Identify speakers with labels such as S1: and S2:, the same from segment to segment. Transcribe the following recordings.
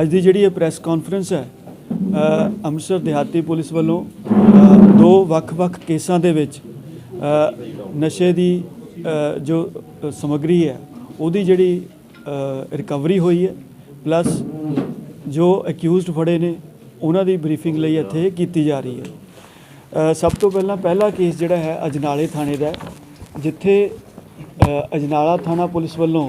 S1: ਅੱਜ ਦੀ ਜਿਹੜੀ ਇਹ ਪ੍ਰੈਸ ਕਾਨਫਰੰਸ ਹੈ ਅੰਮ੍ਰਿਤਸਰ ਦਿਹਾਤੀ ਪੁਲਿਸ ਵੱਲੋਂ ਦੋ ਵੱਖ-ਵੱਖ ਕੇਸਾਂ ਦੇ ਵਿੱਚ ਨਸ਼ੇ ਦੀ ਜੋ ਅ, ਸਮੱਗਰੀ ਹੈ ਉਹਦੀ ਜਿਹੜੀ ਰਿਕਵਰੀ ਹੋਈ ਹੈ ਪਲੱਸ ਜੋ ਅਕਿਊਜ਼ਡ ਫੜੇ ਨੇ ਉਹਨਾਂ ਦੀ ਬਰੀਫਿੰਗ ਲਈ ਇੱਥੇ ਕੀਤੀ ਜਾ ਰਹੀ ਹੈ। ਸਭ ਤੋਂ ਪਹਿਲਾਂ ਪਹਿਲਾ ਕੇਸ ਜਿਹੜਾ ਹੈ ਅਜਨਾਲੇ ਥਾਣੇ ਦਾ ਜਿੱਥੇ ਅਜਨਾਲਾ ਥਾਣਾ ਪੁਲਿਸ ਵੱਲੋਂ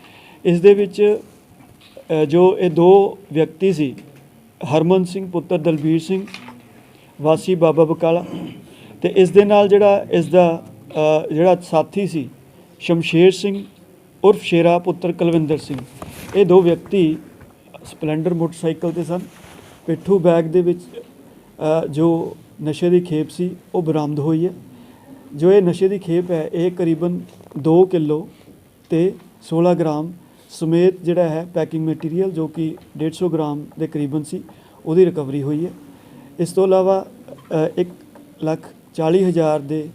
S1: ਇਸ ਦੇ ਵਿੱਚ ਜੋ ਇਹ ਦੋ ਵਿਅਕਤੀ ਸੀ, ਹਰਮਨ ਸਿੰਘ ਪੁੱਤਰ ਦਲਬੀਰ ਸਿੰਘ, ਵਾਸੀ ਬਾਬਾ ਬਕਾਲਾ ਤੇ ਇਸ ਦੇ ਨਾਲ ਜਿਹੜਾ ਇਸ ਦਾ ਜਿਹੜਾ ਸਾਥੀ ਸੀ, ਸ਼ਮਸ਼ੇਰ ਸਿੰਘ ਉਰਫ ਸ਼ੇਰਾ ਪੁੱਤਰ ਕੁਲਵਿੰਦਰ ਸਿੰਘ, ਇਹ ਦੋ ਵਿਅਕਤੀ ਸਪਲੈਂਡਰ ਮੋਟਰਸਾਈਕਲ ਤੇ ਸਨ। ਪਿੱਠੂ ਬੈਗ ਦੇ ਵਿੱਚ ਜੋ ਨਸ਼ੇ ਦੀ ਖੇਪ ਸੀ, ਉਹ ਬਰਾਮਦ ਹੋਈ ਹੈ। ਜੋ ਇਹ ਨਸ਼ੇ ਦੀ ਖੇਪ ਹੈ, ਇਹ ਕਰੀਬਨ 2 ਕਿਲੋ ਤੇ 16 ਗ੍ਰਾਮ ਸਮੇਤ ਜਿਹੜਾ ਹੈ ਪੈਕਿੰਗ ਮਟੀਰੀਅਲ ਜੋ ਕਿ 150 ਗ੍ਰਾਮ ਦੇ ਕਰੀਬਨ ਸੀ, ਉਹਦੀ ਰਿਕਵਰੀ ਹੋਈ ਹੈ। ਇਸ ਤੋਂ ਇਲਾਵਾ 1 ਲੱਖ 40 ਹਜ਼ਾਰ ਦੇ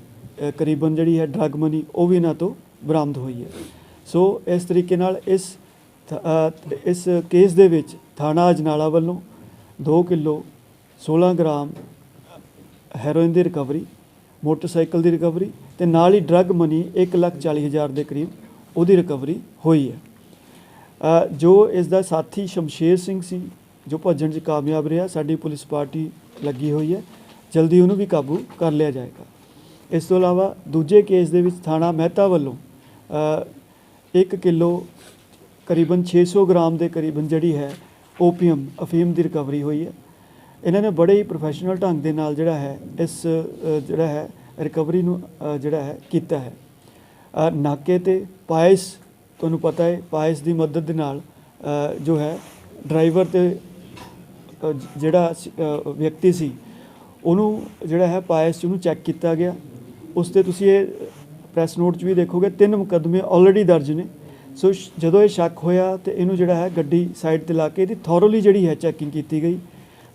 S1: ਕਰੀਬਨ ਜਿਹੜੀ ਹੈ ਡਰੱਗ ਮਨੀ ਉਹ ਵੀ ਇਹਨਾਂ ਤੋਂ ਬਰਾਮਦ ਹੋਈ ਹੈ। ਸੋ ਇਸ ਤਰੀਕੇ ਨਾਲ ਇਸ ਥ- ਇਸ ਕੇਸ ਦੇ ਵਿੱਚ ਥਾਣਾ ਅਜਨਾਲਾ ਵੱਲੋਂ 2 ਕਿਲੋ 16 ਗ੍ਰਾਮ ਹੈਰੋਇਨ ਦੀ ਰਿਕਵਰੀ ਮੋਟਰਸਾਈਕਲ ਦੀ ਰਿਕਵਰੀ ਤੇ ਨਾਲ ਹੀ ਡਰੱਗ ਮਨੀ 1 ਲੱਖ 40 ਹਜ਼ਾਰ ਦੇ ਕਰੀਬ ਉਹਦੀ ਰਿਕਵਰੀ ਹੋਈ ਹੈ। ਜੋ ਇਸ ਦਾ ਸਾਥੀ ਸ਼ਮਸ਼ੇਰ ਸਿੰਘ ਸੀ, ਜੋ ਭੱਜਣ 'ਚ ਕਾਮਯਾਬ ਰਿਹਾ, ਸਾਡੀ ਪੁਲਿਸ ਪਾਰਟੀ ਲੱਗੀ ਹੋਈ ਹੈ। ਜਲਦੀ ਉਹਨੂੰ ਵੀ ਕਾਬੂ ਕਰ ਲਿਆ ਜਾਏਗਾ। ਇਸ ਤੋਂ ਇਲਾਵਾ ਦੂਜੇ ਕੇਸ ਦੇ ਵਿੱਚ ਥਾਣਾ ਮਹਿਤਾ ਵੱਲੋਂ 1 ਕਿਲੋ ਕਰੀਬਨ 600 ਗ੍ਰਾਮ ਦੇ ਕਰੀਬਨ ਜਿਹੜੀ ਹੈ, ਓਪੀਅਮ ਅਫੀਮ ਦੀ ਰਿਕਵਰੀ ਹੋਈ ਹੈ। ਇਹਨਾਂ ਨੇ ਬੜੇ ਹੀ ਪ੍ਰੋਫੈਸ਼ਨਲ ਢੰਗ ਦੇ ਨਾਲ ਜਿਹੜਾ ਹੈ, ਇਸ ਜਿਹੜਾ ਹੈ, ਰਿਕਵਰੀ ਨੂੰ ਜਿਹੜਾ ਹੈ, ਕੀਤਾ ਹੈ। ਨਾਕੇ ਤੇ ਪਾਇਸ ਤੁਹਾਨੂੰ ਪਤਾ ਹੈ, ਪਾਇਸ ਦੀ ਮਦਦ ਦੇ ਨਾਲ ਜੋ ਹੈ, ਡਰਾਈਵਰ ਤੇ ਜਿਹੜਾ ਵਿਅਕਤੀ ਸੀ, ਉਹਨੂੰ ਜਿਹੜਾ ਹੈ ਪਾਇਸ 'ਚ ਉਹਨੂੰ ਚੈੱਕ ਕੀਤਾ ਗਿਆ। ਉਸ ਤੇ ਤੁਸੀਂ ਇਹ ਪ੍ਰੈਸ ਨੋਟ 'ਚ ਵੀ ਦੇਖੋਗੇ, ਤਿੰਨ ਮੁਕੱਦਮੇ ਆਲਰੇਡੀ ਦਰਜ ਨੇ। ਸੋ ਸ਼- ਜਦੋਂ ਇਹ ਸ਼ੱਕ ਹੋਇਆ ਤੇ ਇਹਨੂੰ ਜਿਹੜਾ ਹੈ ਗੱਡੀ ਸਾਈਡ ਤੇ ਲਾ ਕੇ ਇਹਦੀ ਥੋਰਲੀ ਜਿਹੜੀ ਹੈ ਚੈਕਿੰਗ ਕੀਤੀ ਗਈ।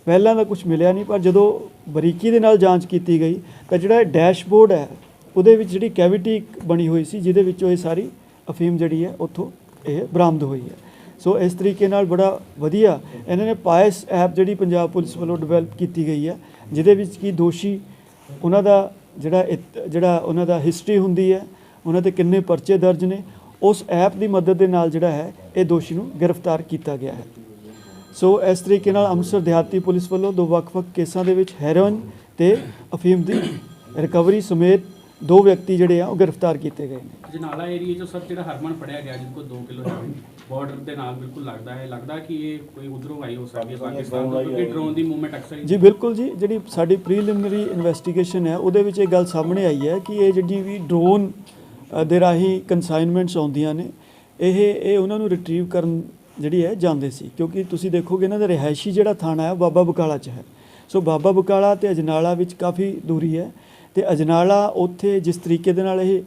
S1: ਪਹਿਲਾਂ ਤਾਂ ਕੁਝ ਮਿਲਿਆ ਨਹੀਂ, ਪਰ ਜਦੋਂ ਬਰੀਕੀ ਦੇ ਨਾਲ ਜਾਂਚ ਕੀਤੀ ਗਈ, ਤਾਂ ਜਿਹੜਾ ਇਹ ਡੈਸ਼ਬੋਰਡ ਹੈ, ਉਹਦੇ ਵਿੱਚ ਜਿਹੜੀ ਕੈਵਿਟੀ ਬਣੀ ਹੋਈ ਸੀ, ਜਿਹਦੇ ਵਿੱਚੋਂ ਇਹ ਸਾਰੀ ਅਫੀਮ ਜਿਹੜੀ ਹੈ, ਉੱਥੋਂ ਇਹ ਬਰਾਮਦ ਹੋਈ ਹੈ। ਸੋ ਇਸ ਤਰੀਕੇ ਨਾਲ ਬੜਾ ਵਧੀਆ ਇਹਨਾਂ ਨੇ ਪਾਇਸ ਐਪ ਜਿਹੜੀ ਪੰਜਾਬ ਪੁਲਿਸ ਵੱਲੋਂ ਡਿਵੈਲਪ ਕੀਤੀ ਗਈ ਹੈ, ਜਿਹਦੇ ਵਿੱਚ ਕੀ ਦੋਸ਼ੀ ਉਹਨਾਂ ਦਾ ਜਿਹੜਾ ਇਤ- ਜਿਹੜਾ ਉਹਨਾਂ ਦਾ ਹਿਸਟਰੀ ਹੁੰਦੀ ਹੈ, ਉਹਨਾਂ 'ਤੇ ਕਿੰਨੇ ਪਰਚੇ ਦਰਜ ਨੇ, ਉਸ ਐਪ ਦੀ ਮਦਦ ਦੇ ਨਾਲ ਜਿਹੜਾ ਹੈ, ਇਹ ਦੋਸ਼ੀ ਨੂੰ ਗ੍ਰਿਫਤਾਰ ਕੀਤਾ ਗਿਆ ਹੈ। ਸੋ ਇਸ ਤਰੀਕੇ ਨਾਲ ਅੰਮ੍ਰਿਤਸਰ ਦਿਹਾਤੀ ਪੁਲਿਸ ਵੱਲੋਂ ਦੋ ਵੱਖ-ਵੱਖ ਕੇਸਾਂ ਦੇ ਵਿੱਚ ਹੈਰੋਇਨ ਤੇ ਅਫੀਮ ਦੀ ਰਿਕਵਰੀ ਸਮੇਤ ਦੋ ਵਿਅਕਤੀ ਜਿਹੜੇ ਆ, ਉਹ ਗ੍ਰਿਫਤਾਰ ਕੀਤੇ ਗਏ ਨੇ।
S2: ਜਨਾਲਾ ਏਰੀਆ ਚੋਂ ਸਰ ਜਿਹੜਾ ਹਰਮਨ ਫੜਿਆ ਗਿਆ ਜਿਸ ਕੋਲ 2 ਕਿਲੋ ਹੈ ਬਾਰਡਰ ਦੇ ਨਾਲ ਬਿਲਕੁਲ ਲੱਗਦਾ ਹੈ। ਲੱਗਦਾ ਕਿ ਇਹ ਕੋਈ ਉਧਰੋਂ ਆਈ ਹੋ ਸਕਦੀ ਹੈ ਪਾਕਿਸਤਾਨ ਤੋਂ ਕਿਉਂਕਿ ਡਰੋਨ ਦੀ ਮੂਵਮੈਂਟ ਅਕਸਰ
S1: ਜੀ ਬਿਲਕੁਲ ਜੀ ਜਿਹੜੀ ਸਾਡੀ ਪ੍ਰੀਲਿਮਿਨਰੀ ਇਨਵੈਸਟੀਗੇਸ਼ਨ ਹੈ ਉਹਦੇ ਵਿੱਚ ਇਹ ਗੱਲ ਸਾਹਮਣੇ ਆਈ ਹੈ ਕਿ ਇਹ ਜਿਹੜੀ ਵੀ ਡਰੋਨ ਦੇ ਰਾਹੀਂ ਕਨਸਾਈਨਮੈਂਟਸ ਆਉਂਦੀਆਂ ਨੇ ਇਹ ਇਹ ਉਹਨਾਂ ਨੂੰ ਰਿਟਰੀਵ ਕਰਨ ਜਿਹੜੀ ਹੈ ਜਾਂਦੇ ਸੀ। ਕਿਉਂਕਿ ਤੁਸੀਂ ਦੇਖੋਗੇ ਇਹਨਾਂ ਦਾ ਰਿਹਾਇਸ਼ੀ ਜਿਹੜਾ ਥਾਣਾ ਹੈ ਉਹ ਬਾਬਾ ਬਕਾਲਾ 'ਚ ਹੈ। ਸੋ ਬਾਬਾ ਬਕਾਲਾ ਤੇ ਅਜਨਾਲਾ ਵਿੱਚ ਕਾਫੀ ਦੂਰੀ ਹੈ। ਤੇ ਅਜਨਾਲਾ ਉੱਥੇ ਜਿਸ ਤਰੀਕੇ ਦੇ ਨਾਲ ਇਹ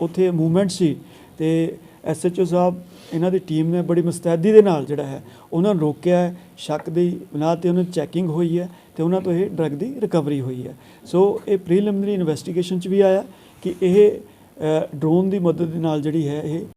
S1: ਉੱਥੇ ਮੂਵਮੈਂਟ ਸੀ ਤੇ ਐਸਐਚਓ ਸਾਹਿਬ ਇਹਨਾਂ ਦੀ ਟੀਮ ਨੇ ਬੜੀ ਮੁਸਤੈਦੀ ਦੇ ਨਾਲ ਜਿਹੜਾ ਹੈ ਉਹਨਾਂ ਨੂੰ ਰੋਕਿਆ ਸ਼ੱਕ ਦੀ ਬਣਾ ਤੇ ਉਹਨਾਂ ਦੀ ਚੈਕਿੰਗ ਹੋਈ ਹੈ ਤੇ ਉਹਨਾਂ ਤੋਂ ਇਹ ਡਰੱਗ ਦੀ ਰਿਕਵਰੀ ਹੋਈ ਹੈ। ਸੋ ਇਹ ਪ੍ਰੀਲਿਮਿਨਰੀ ਇਨਵੈਸਟੀਗੇਸ਼ਨ ਚ ਵੀ ਆਇਆ ਕਿ ਇਹ ਡਰੋਨ ਦੀ ਮਦਦ ਦੇ ਨਾਲ ਜਿਹੜੀ ਹੈ ਇਹ